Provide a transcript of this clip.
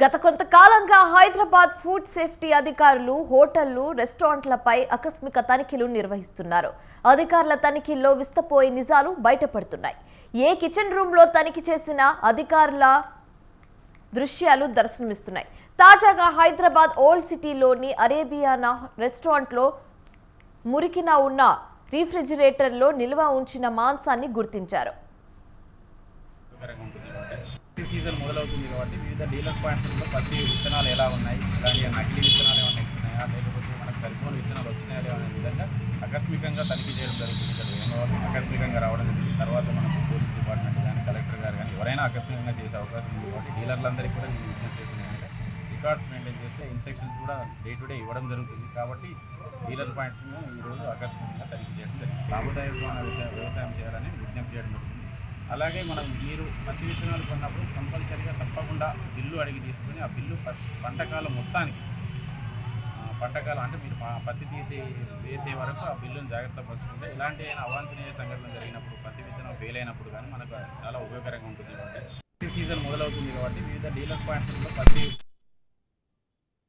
గత కొంతకాలంగా Hyderabad food safety అధికారులు హోటళ్ళు రెస్టారెంట్లపై ఆకస్మిక తనిఖీలు నిర్వహిస్తున్నారు. అధికారుల తనిఖీల్లో విస్తపోయే నిజాలు బయటపడుతున్నాయి. ఏ కిచెన్ రూమ్లో తనిఖీ చేసినా అధికారుల దృశ్యాలు దర్శనమిస్తున్నాయి. తాజాగా హైదరాబాద్ ఓల్డ్ సిటీలోని అరేబియానా రెస్టారెంట్లో మురికిన ఉన్న రీఫ్రిజిరేటర్లో నిల్వ ఉంచిన మాంసాన్ని గుర్తించారు ఉపయోగకరంగా ఉంటుంది కాబట్టి ఈ సీజన్ మొదలవుతుంది కాబట్టి వివిధ డీలర్ పాయింట్స్లో పత్తి విత్తనాలు ఎలా ఉన్నాయి? ఇలాంటి నకిలీ విత్తనాలు ఏమైనా ఇస్తున్నాయా? లేకపోతే మనకు సరిపోని విత్తనాలు వచ్చినాయా? లేవా అనే విధంగా ఆకస్మికంగా తనిఖీ చేయడం జరుగుతుంది. ఇక్కడ ఆకస్మికంగా రావడం జరిగింది. తర్వాత మనకు పోలీస్ డిపార్ట్మెంట్ కానీ కలెక్టర్ గారు కానీ ఎవరైనా ఆకస్మికంగా చేసే అవకాశం ఉంది కాబట్టి డీలర్లందరికీ కూడా నేను విజ్ఞప్తి చేసింది ఏంటంటే రికార్డ్స్ మెయింటైన్ చేస్తే ఇన్స్ట్రక్షన్స్ కూడా డే టు డే ఇవ్వడం జరుగుతుంది. కాబట్టి డీలర్ పాయింట్స్ను ఈరోజు ఆకస్మికంగా తనిఖీ చేయడం జరిగింది. లాభదాయకమైన వ్యవసాయం చేయాలని విజ్ఞప్తి చేయడం అలాగే మనం మీరు పత్తి విత్తనాలు కొన్నప్పుడు కంపల్సరిగా తప్పకుండా బిల్లు అడిగి తీసుకుని ఆ బిల్లు పంటకాలం మొత్తానికి పంటకాలం అంటే మీరు పత్తి తీసి వేసే వరకు ఆ బిల్లును జాగ్రత్త పరుచుకుంటే ఇలాంటి అవాంఛనీయ సంఘటన జరిగినప్పుడు పత్తి విత్తనం ఫెయిల్ అయినప్పుడు కానీ మనకు చాలా ఉపయోగకరంగా ఉంటుంది. కాబట్టి సీజన్ మొదలవుతుంది కాబట్టి వివిధ డీలర్ పాయింట్స్లో పత్తి